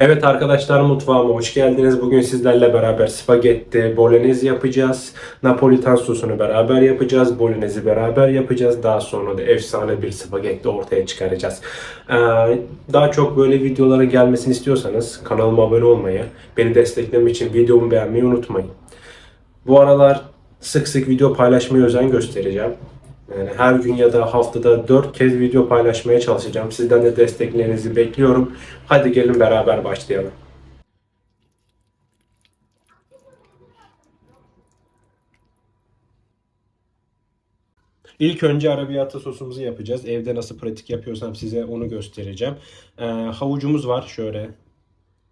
Evet arkadaşlar mutfağıma hoş geldiniz. Bugün sizlerle beraber spagetti, bolognese yapacağız. Napolitan sosunu beraber yapacağız. Bolognese beraber yapacağız. Daha sonra da efsane bir spagetti ortaya çıkaracağız. Ee, daha çok böyle videoların gelmesini istiyorsanız kanalıma abone olmayı, beni desteklemek için videomu beğenmeyi unutmayın. Bu aralar sık sık video paylaşmaya özen göstereceğim. Yani her gün ya da haftada 4 kez video paylaşmaya çalışacağım. Sizden de desteklerinizi bekliyorum. Hadi gelin beraber başlayalım. İlk önce arabiyata sosumuzu yapacağız. Evde nasıl pratik yapıyorsam size onu göstereceğim. Ee, havucumuz var şöyle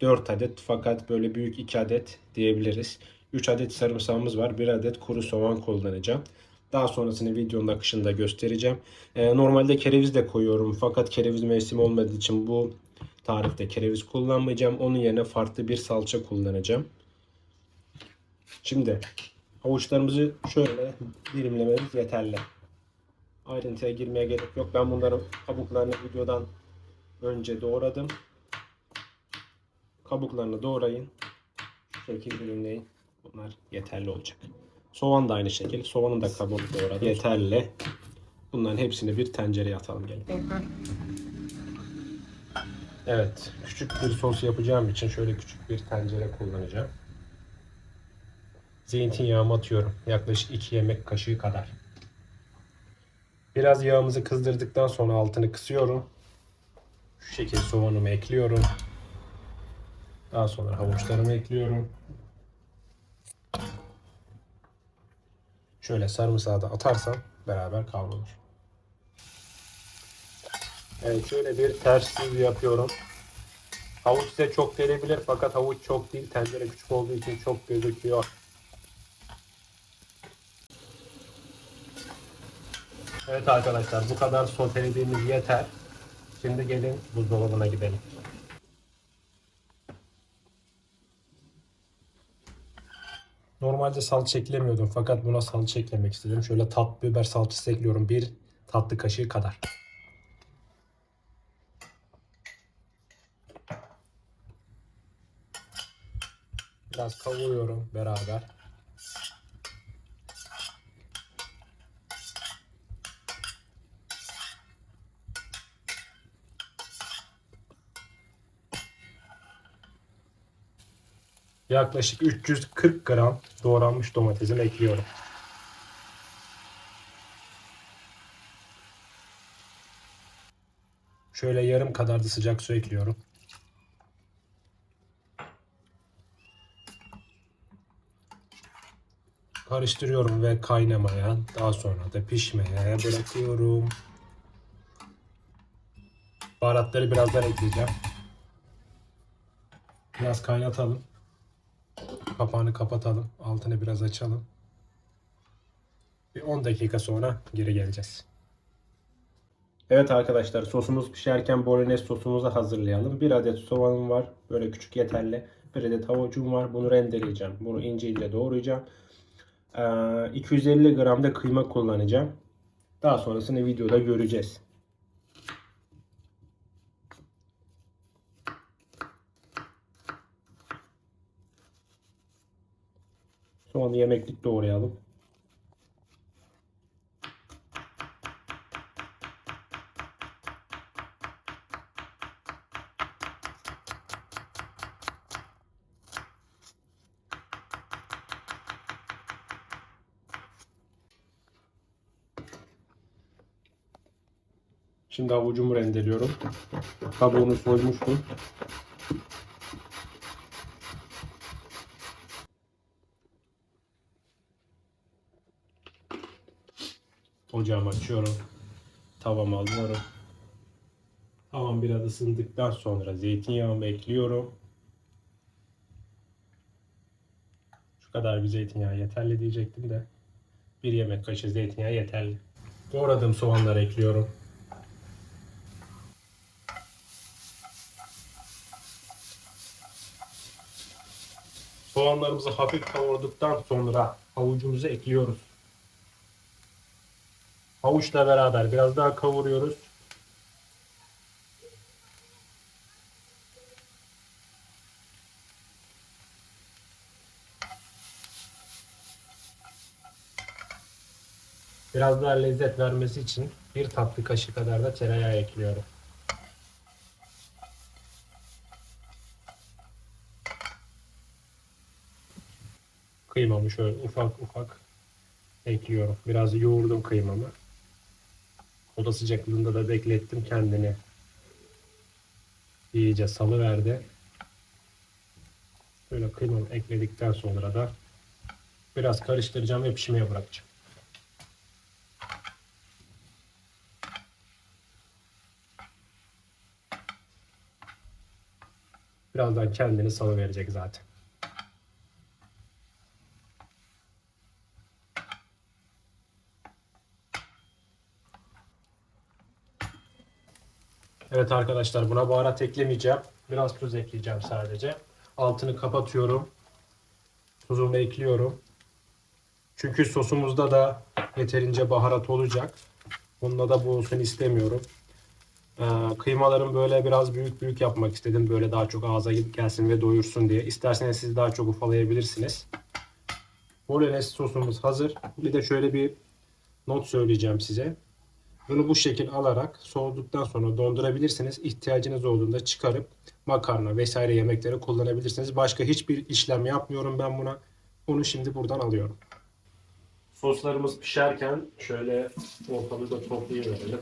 4 adet fakat böyle büyük 2 adet diyebiliriz. 3 adet sarımsağımız var. 1 adet kuru soğan kullanacağım. Daha sonrasını videonun akışında göstereceğim. Ee, normalde kereviz de koyuyorum fakat kereviz mevsimi olmadığı için bu tarifte kereviz kullanmayacağım. Onun yerine farklı bir salça kullanacağım. Şimdi havuçlarımızı şöyle dilimlememiz yeterli. Ayrıntıya girmeye gerek yok. Ben bunların kabuklarını videodan önce doğradım. Kabuklarını doğrayın. Şu şekilde dilimleyin. Bunlar yeterli olacak. Soğan da aynı şekilde. Soğanın da kabuğunu doğradım. Yeterli. Bunların hepsini bir tencereye atalım gelin. Evet. Küçük bir sos yapacağım için şöyle küçük bir tencere kullanacağım. Zeytinyağımı atıyorum. Yaklaşık 2 yemek kaşığı kadar. Biraz yağımızı kızdırdıktan sonra altını kısıyorum. Şu şekilde soğanımı ekliyorum. Daha sonra havuçlarımı ekliyorum. Şöyle sarımsağı da atarsam beraber kavrulur. Evet şöyle bir ters yapıyorum. Havuç size çok gelebilir fakat havuç çok değil. Tencere küçük olduğu için çok gözüküyor. Evet arkadaşlar bu kadar sotelediğimiz yeter. Şimdi gelin buzdolabına gidelim. Normalde salça eklemiyordum fakat buna salça eklemek istedim. Şöyle tatlı biber salçası ekliyorum. Bir tatlı kaşığı kadar. Biraz kavuruyorum beraber. Yaklaşık 340 gram doğranmış domatesimi ekliyorum. Şöyle yarım kadar da sıcak su ekliyorum. Karıştırıyorum ve kaynamaya, daha sonra da pişmeye bırakıyorum. Baharatları birazdan ekleyeceğim. Biraz kaynatalım. Kapağını kapatalım. Altını biraz açalım. Bir 10 dakika sonra geri geleceğiz. Evet arkadaşlar sosumuz pişerken bolognese sosumuzu hazırlayalım. Bir adet soğanım var. Böyle küçük yeterli. Bir adet havucum var. Bunu rendeleyeceğim. Bunu ince ince doğrayacağım. Ee, 250 gram da kıyma kullanacağım. Daha sonrasını videoda göreceğiz. Soğanı yemeklik doğrayalım. Şimdi havucumu rendeliyorum. Kabuğunu soymuştum. Ocağımı açıyorum. Tavamı alıyorum. Tavam biraz ısındıktan sonra zeytinyağımı ekliyorum. Şu kadar bir zeytinyağı yeterli diyecektim de. Bir yemek kaşığı zeytinyağı yeterli. Doğradığım soğanları ekliyorum. Soğanlarımızı hafif kavurduktan sonra havucumuzu ekliyoruz havuçla beraber biraz daha kavuruyoruz. Biraz daha lezzet vermesi için bir tatlı kaşığı kadar da tereyağı ekliyorum. Kıymamı şöyle ufak ufak ekliyorum. Biraz yoğurdum kıymamı. Oda sıcaklığında da beklettim kendini. İyice salıverdi. Böyle kıymamı ekledikten sonra da biraz karıştıracağım ve pişmeye bırakacağım. Birazdan kendini salıverecek zaten. Evet arkadaşlar buna baharat eklemeyeceğim. Biraz tuz ekleyeceğim sadece. Altını kapatıyorum. Tuzumu ekliyorum. Çünkü sosumuzda da yeterince baharat olacak. Bunda da bu olsun istemiyorum. Ee, kıymalarım böyle biraz büyük büyük yapmak istedim. Böyle daha çok ağza gelsin ve doyursun diye. İsterseniz siz daha çok ufalayabilirsiniz. Bolognese sosumuz hazır. Bir de şöyle bir not söyleyeceğim size. Bunu bu şekil alarak soğuduktan sonra dondurabilirsiniz. İhtiyacınız olduğunda çıkarıp makarna vesaire yemeklere kullanabilirsiniz. Başka hiçbir işlem yapmıyorum ben buna. Onu şimdi buradan alıyorum. Soslarımız pişerken şöyle ortalığı da toplayıverelim.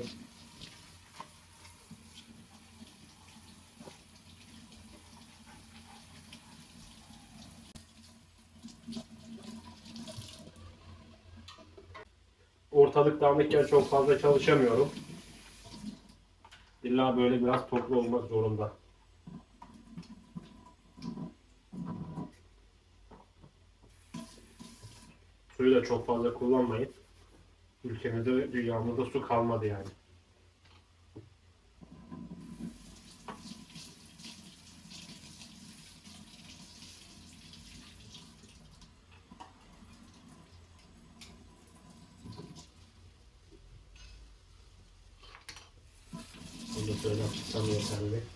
Ortalık dağınıkken çok fazla çalışamıyorum. İlla böyle biraz toplu olmak zorunda. Suyu da çok fazla kullanmayın. Ülkemizde, dünyamızda su kalmadı yani. Bunu da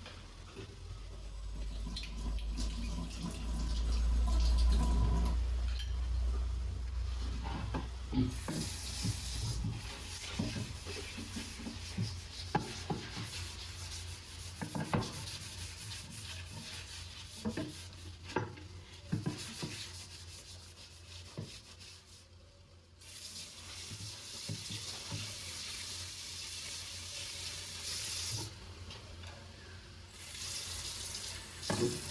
şöyle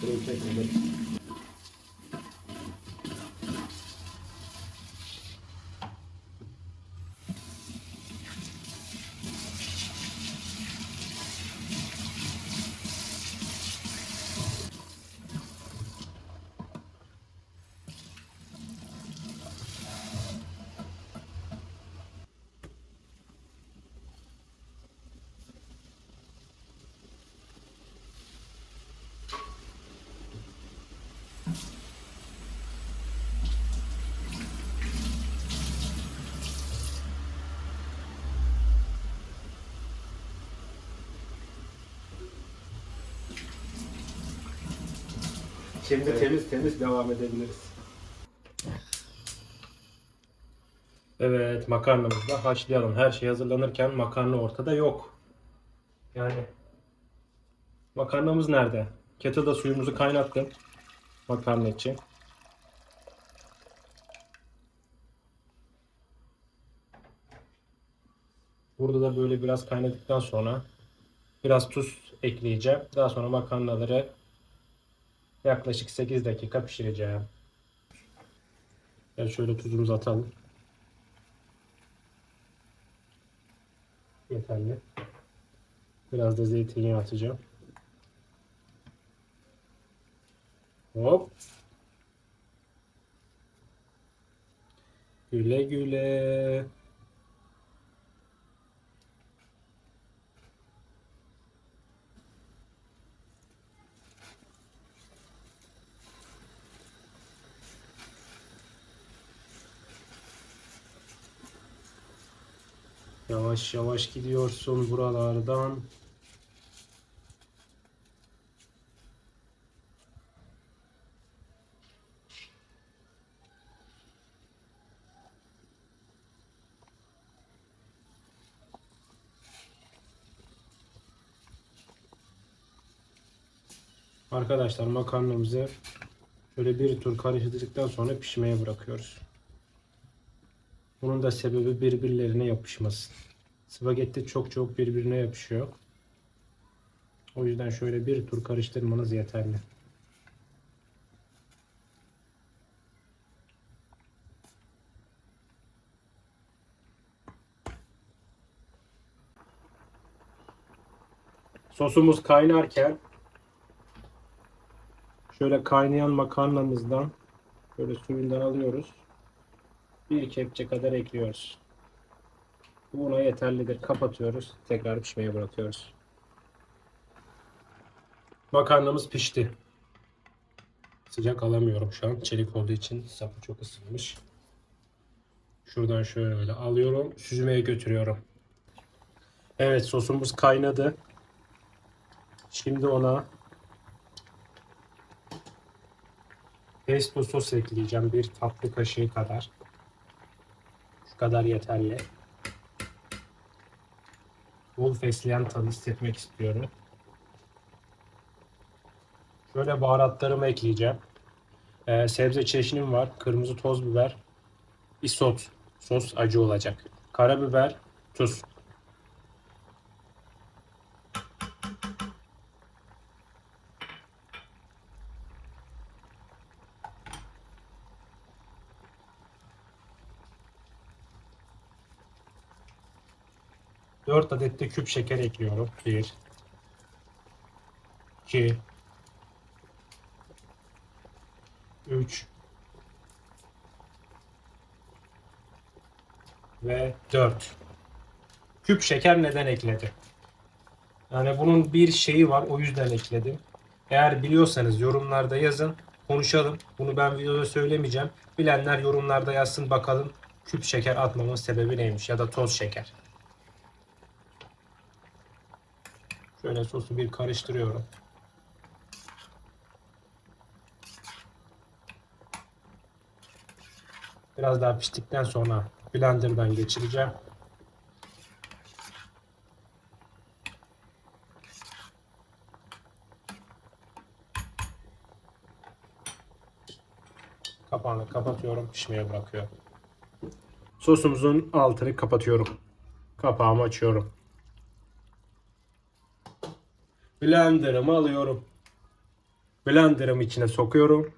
Productos y. Şimdi temiz temiz devam edebiliriz. Evet makarnamızı da haşlayalım. Her şey hazırlanırken makarna ortada yok. Yani makarnamız nerede? Kettle'da suyumuzu kaynattım makarna için. Burada da böyle biraz kaynadıktan sonra biraz tuz ekleyeceğim. Daha sonra makarnaları yaklaşık 8 dakika pişireceğim. Yani şöyle tuzumuzu atalım. Yeterli. Biraz da zeytinyağı atacağım. Hop. Güle güle. Yavaş yavaş gidiyorsun buralardan. Arkadaşlar makarnamızı şöyle bir tur karıştırdıktan sonra pişmeye bırakıyoruz. Bunun da sebebi birbirlerine yapışması. Spagetti çok çok birbirine yapışıyor. O yüzden şöyle bir tur karıştırmanız yeterli. Sosumuz kaynarken şöyle kaynayan makarnamızdan şöyle suyundan alıyoruz. Bir kepçe kadar ekliyoruz. Bu ona yeterlidir. Kapatıyoruz. Tekrar pişmeye bırakıyoruz. Makarnamız pişti. Sıcak alamıyorum şu an. Çelik olduğu için sapı çok ısınmış. Şuradan şöyle alıyorum. Süzmeye götürüyorum. Evet sosumuz kaynadı. Şimdi ona pesto sos ekleyeceğim. Bir tatlı kaşığı kadar. Kadar yeterli. Bol fesleğen tadı hissetmek istiyorum. Şöyle baharatlarımı ekleyeceğim. Ee, sebze çeşnim var. Kırmızı toz biber, isot. Sos acı olacak. Karabiber, tuz. Dört adet de küp şeker ekliyorum. Bir, iki, üç ve dört. Küp şeker neden ekledim? Yani bunun bir şeyi var o yüzden ekledim. Eğer biliyorsanız yorumlarda yazın. Konuşalım. Bunu ben videoda söylemeyeceğim. Bilenler yorumlarda yazsın bakalım küp şeker atmamın sebebi neymiş ya da toz şeker. Şöyle sosu bir karıştırıyorum. Biraz daha piştikten sonra blenderdan geçireceğim. Kapağını kapatıyorum, pişmeye bırakıyorum. Sosumuzun altını kapatıyorum. Kapağımı açıyorum. Blender'ımı alıyorum. Blender'ımı içine sokuyorum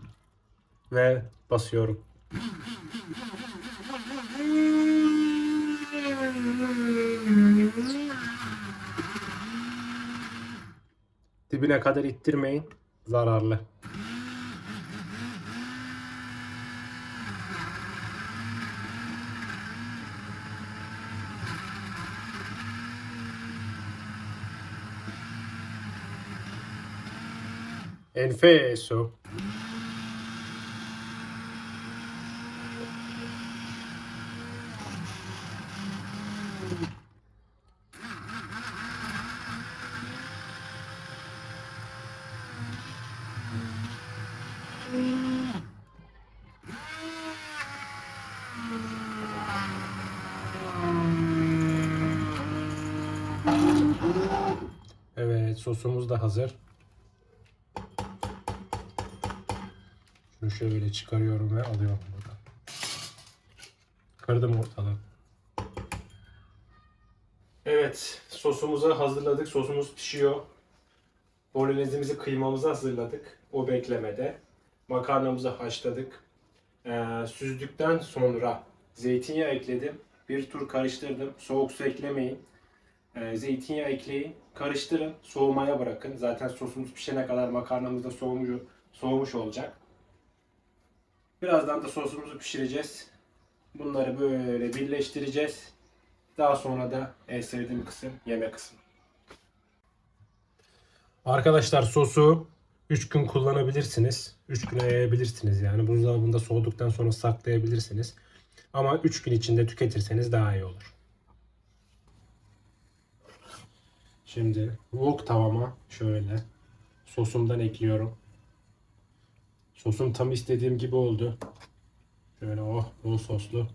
ve basıyorum. Dibine kadar ittirmeyin. Zararlı. Enfeso. Evet sosumuz da hazır. Şöyle çıkarıyorum ve alıyorum buradan. Kırdım ortalığı. Evet sosumuzu hazırladık. Sosumuz pişiyor. Bolognezimizi kıymamızı hazırladık. O beklemede. Makarnamızı haşladık. Ee, süzdükten sonra zeytinyağı ekledim. Bir tur karıştırdım. Soğuk su eklemeyin. Ee, zeytinyağı ekleyin. Karıştırın. Soğumaya bırakın. Zaten sosumuz pişene kadar makarnamız da soğumuyor. soğumuş olacak. Birazdan da sosumuzu pişireceğiz. Bunları böyle birleştireceğiz. Daha sonra da en sevdiğim kısım yeme kısmı. Arkadaşlar sosu 3 gün kullanabilirsiniz. 3 güne yayabilirsiniz yani. Buzdolabında soğuduktan sonra saklayabilirsiniz. Ama 3 gün içinde tüketirseniz daha iyi olur. Şimdi wok tavama şöyle sosumdan ekliyorum. Sosum tam istediğim gibi oldu. Şöyle oh bol soslu.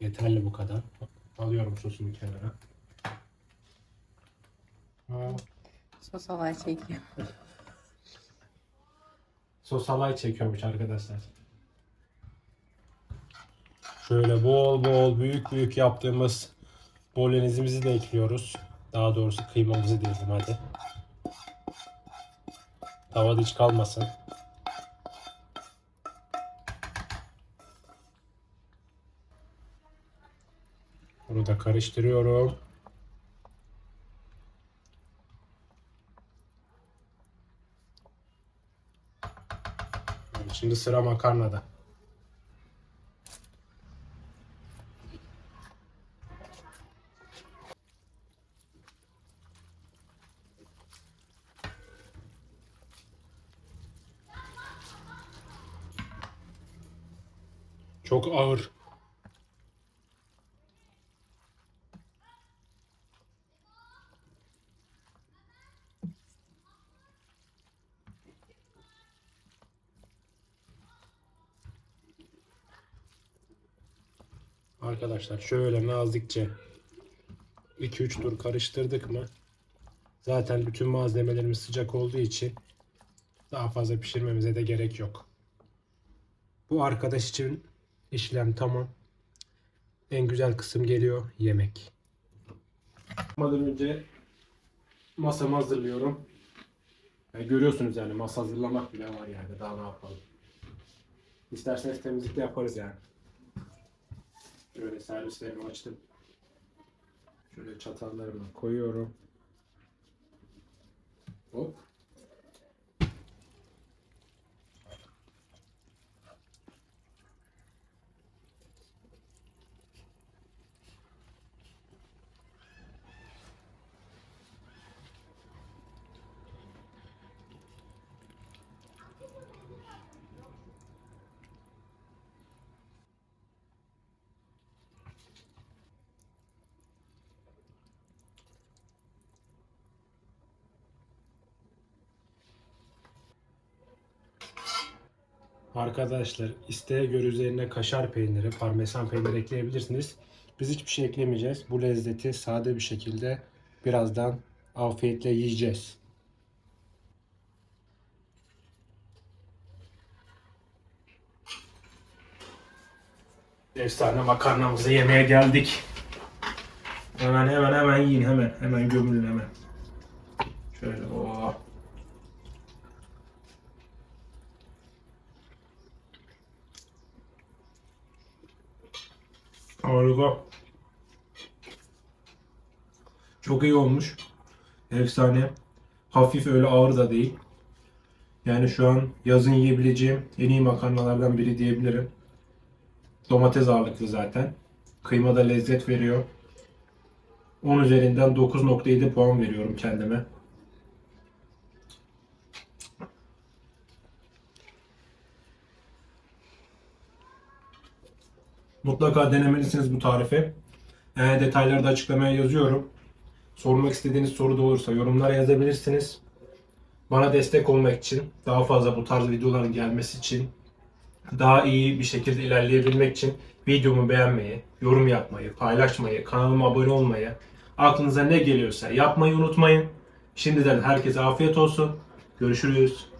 Yeterli bu kadar. Alıyorum sosumu kenara. Aa, Sos alay çekiyor. Sos halay çekiyormuş arkadaşlar. Şöyle bol bol büyük büyük yaptığımız bolognezimizi de ekliyoruz. Daha doğrusu kıymamızı diyelim hadi. Tavada hiç kalmasın. Bunu da karıştırıyorum. Şimdi sıra makarnada. Çok ağır. Arkadaşlar şöyle nazikçe 2-3 tur karıştırdık mı zaten bütün malzemelerimiz sıcak olduğu için daha fazla pişirmemize de gerek yok. Bu arkadaş için işlem tamam. En güzel kısım geliyor yemek. Yapmadan önce masamı hazırlıyorum. Yani görüyorsunuz yani masa hazırlamak bile var yani daha ne yapalım. İsterseniz temizlik de yaparız yani. Şöyle servislerimi açtım. Şöyle çatallarımı koyuyorum. Hop. Arkadaşlar isteğe göre üzerine kaşar peyniri, parmesan peyniri ekleyebilirsiniz. Biz hiçbir şey eklemeyeceğiz. Bu lezzeti sade bir şekilde birazdan afiyetle yiyeceğiz. Efsane makarnamızı yemeye geldik. Hemen hemen hemen yiyin hemen. Hemen gömülün hemen. Şöyle oh. Harika. Çok iyi olmuş. Efsane. Hafif öyle ağır da değil. Yani şu an yazın yiyebileceğim en iyi makarnalardan biri diyebilirim. Domates ağırlıklı zaten. Kıyma da lezzet veriyor. 10 üzerinden 9.7 puan veriyorum kendime. Mutlaka denemelisiniz bu tarifi. Ee, detayları da açıklamaya yazıyorum. Sormak istediğiniz soru da olursa yorumlara yazabilirsiniz. Bana destek olmak için, daha fazla bu tarz videoların gelmesi için, daha iyi bir şekilde ilerleyebilmek için videomu beğenmeyi, yorum yapmayı, paylaşmayı, kanalıma abone olmayı, aklınıza ne geliyorsa yapmayı unutmayın. Şimdiden herkese afiyet olsun. Görüşürüz.